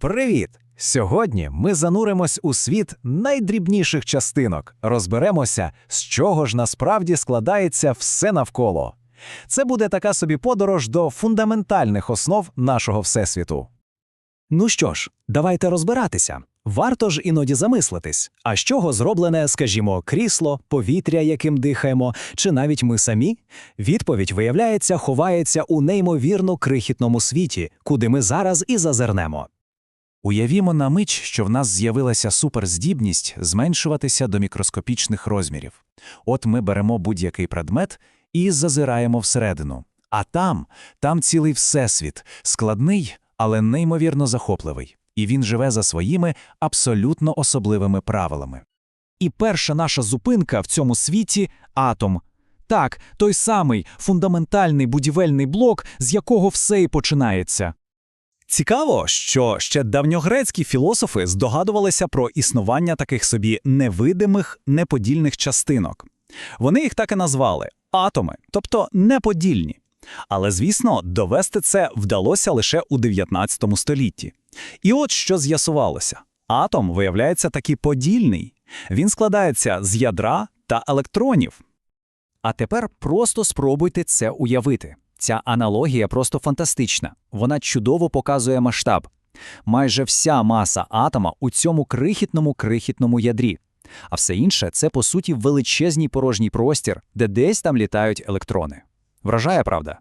Привіт! Сьогодні ми зануримось у світ найдрібніших частинок, розберемося, з чого ж насправді складається все навколо. Це буде така собі подорож до фундаментальних основ нашого всесвіту. Ну що ж, давайте розбиратися. Варто ж іноді замислитись, а з чого зроблене, скажімо, крісло, повітря, яким дихаємо, чи навіть ми самі? Відповідь, виявляється, ховається у неймовірно крихітному світі, куди ми зараз і зазирнемо. Уявімо на мить, що в нас з'явилася суперздібність зменшуватися до мікроскопічних розмірів. От ми беремо будь-який предмет і зазираємо всередину. А там, там цілий всесвіт, складний, але неймовірно захопливий. І він живе за своїми абсолютно особливими правилами. І перша наша зупинка в цьому світі атом. Так, той самий фундаментальний будівельний блок, з якого все і починається. Цікаво, що ще давньогрецькі філософи здогадувалися про існування таких собі невидимих неподільних частинок. Вони їх так і назвали атоми, тобто неподільні. Але, звісно, довести це вдалося лише у 19 столітті. І от що з'ясувалося: атом виявляється таки подільний. Він складається з ядра та електронів. А тепер просто спробуйте це уявити. Ця аналогія просто фантастична. Вона чудово показує масштаб. Майже вся маса атома у цьому крихітному крихітному ядрі. А все інше це, по суті, величезний порожній простір, де десь там літають електрони. Вражає, правда?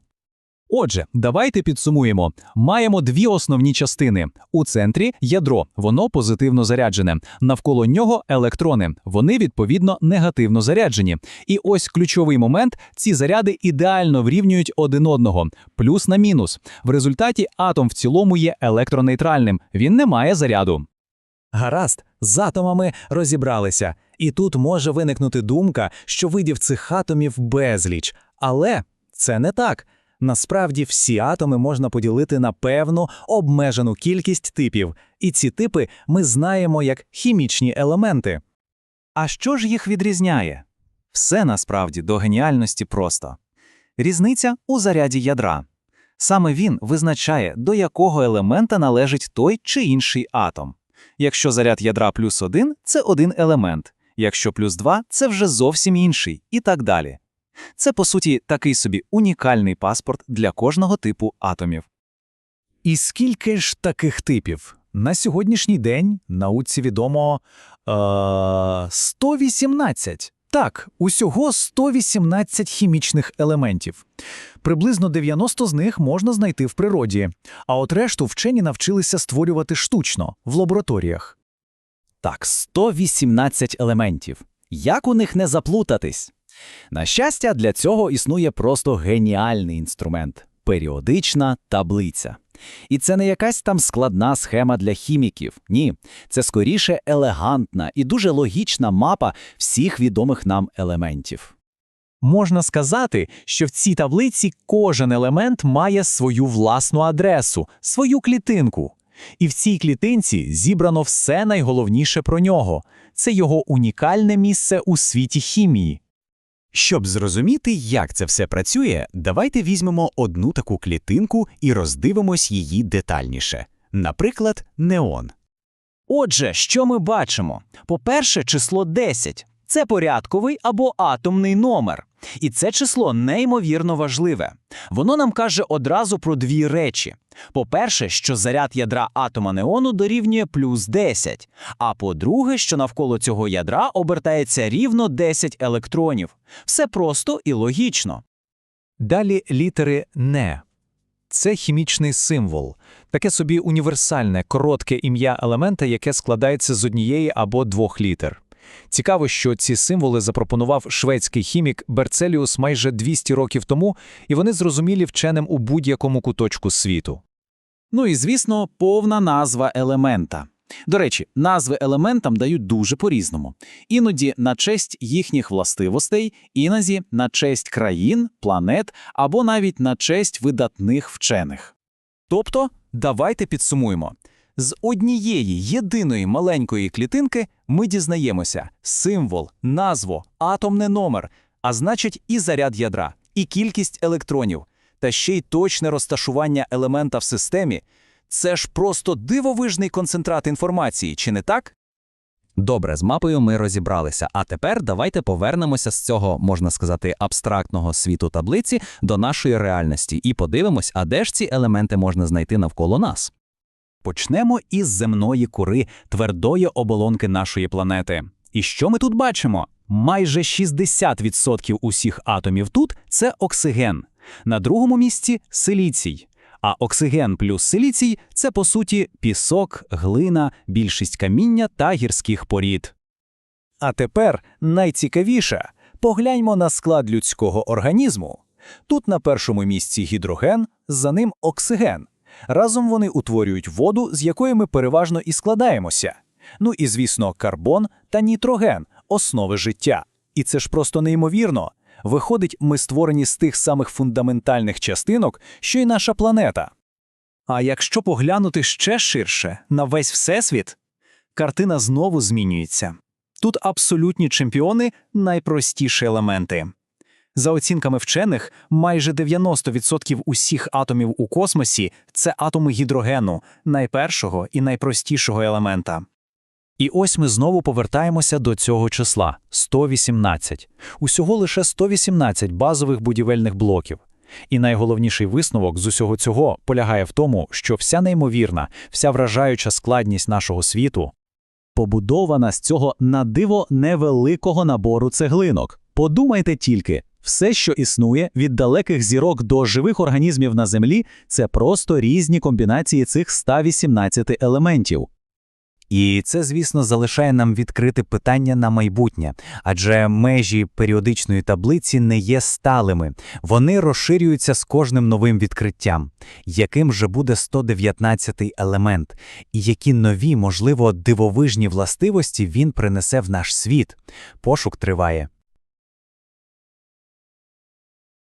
Отже, давайте підсумуємо. Маємо дві основні частини. У центрі ядро, воно позитивно заряджене. Навколо нього електрони, вони відповідно негативно заряджені. І ось ключовий момент: ці заряди ідеально врівнюють один одного, плюс на мінус. В результаті атом в цілому є електронейтральним, він не має заряду. Гаразд, з атомами розібралися, і тут може виникнути думка, що видів цих атомів безліч. Але це не так. Насправді всі атоми можна поділити на певну обмежену кількість типів, і ці типи ми знаємо як хімічні елементи. А що ж їх відрізняє? Все насправді до геніальності просто. Різниця у заряді ядра. Саме він визначає, до якого елемента належить той чи інший атом. Якщо заряд ядра плюс один це один елемент, якщо плюс два це вже зовсім інший, і так далі. Це, по суті, такий собі унікальний паспорт для кожного типу атомів. І скільки ж таких типів? На сьогоднішній день науці відомо е 118. Так, усього 118 хімічних елементів. Приблизно 90 з них можна знайти в природі, а от решту вчені навчилися створювати штучно в лабораторіях. Так, 118 елементів. Як у них не заплутатись? На щастя, для цього існує просто геніальний інструмент періодична таблиця. І це не якась там складна схема для хіміків. Ні, це скоріше елегантна і дуже логічна мапа всіх відомих нам елементів. Можна сказати, що в цій таблиці кожен елемент має свою власну адресу, свою клітинку. І в цій клітинці зібрано все найголовніше про нього це його унікальне місце у світі хімії. Щоб зрозуміти, як це все працює, давайте візьмемо одну таку клітинку і роздивимось її детальніше. Наприклад, неон. Отже, що ми бачимо? По-перше, число 10. Це порядковий або атомний номер. І це число неймовірно важливе. Воно нам каже одразу про дві речі. По-перше, що заряд ядра атома неону дорівнює плюс 10, а по-друге, що навколо цього ядра обертається рівно 10 електронів. Все просто і логічно. Далі літери «не». Це хімічний символ, таке собі універсальне, коротке ім'я елемента, яке складається з однієї або двох літер. Цікаво, що ці символи запропонував шведський хімік Берцеліус майже 200 років тому, і вони зрозумілі вченим у будь-якому куточку світу. Ну і звісно, повна назва елемента. До речі, назви елементам дають дуже по-різному. Іноді на честь їхніх властивостей, іноді на честь країн, планет або навіть на честь видатних вчених. Тобто, давайте підсумуємо. З однієї єдиної маленької клітинки ми дізнаємося символ, назву, атомний номер, а значить, і заряд ядра, і кількість електронів, та ще й точне розташування елемента в системі. Це ж просто дивовижний концентрат інформації, чи не так? Добре, з мапою ми розібралися. А тепер давайте повернемося з цього, можна сказати, абстрактного світу таблиці до нашої реальності і подивимось, а де ж ці елементи можна знайти навколо нас. Почнемо із земної кури, твердої оболонки нашої планети. І що ми тут бачимо? Майже 60% усіх атомів тут це оксиген. На другому місці силіцій. А оксиген плюс силіцій це по суті пісок, глина, більшість каміння та гірських порід. А тепер найцікавіше погляньмо на склад людського організму. Тут на першому місці гідроген, за ним оксиген. Разом вони утворюють воду, з якої ми переважно і складаємося. Ну і, звісно, карбон та нітроген основи життя. І це ж просто неймовірно. Виходить, ми створені з тих самих фундаментальних частинок, що й наша планета. А якщо поглянути ще ширше на весь всесвіт, картина знову змінюється. Тут абсолютні чемпіони найпростіші елементи. За оцінками вчених, майже 90% усіх атомів у космосі це атоми гідрогену, найпершого і найпростішого елемента. І ось ми знову повертаємося до цього числа 118. Усього лише 118 базових будівельних блоків. І найголовніший висновок з усього цього полягає в тому, що вся неймовірна, вся вражаюча складність нашого світу побудована з цього на диво невеликого набору цеглинок. Подумайте тільки, все, що існує від далеких зірок до живих організмів на Землі, це просто різні комбінації цих 118 елементів. І це, звісно, залишає нам відкрити питання на майбутнє, адже межі періодичної таблиці не є сталими, вони розширюються з кожним новим відкриттям. Яким же буде 119-й елемент, і які нові, можливо, дивовижні властивості він принесе в наш світ? Пошук триває.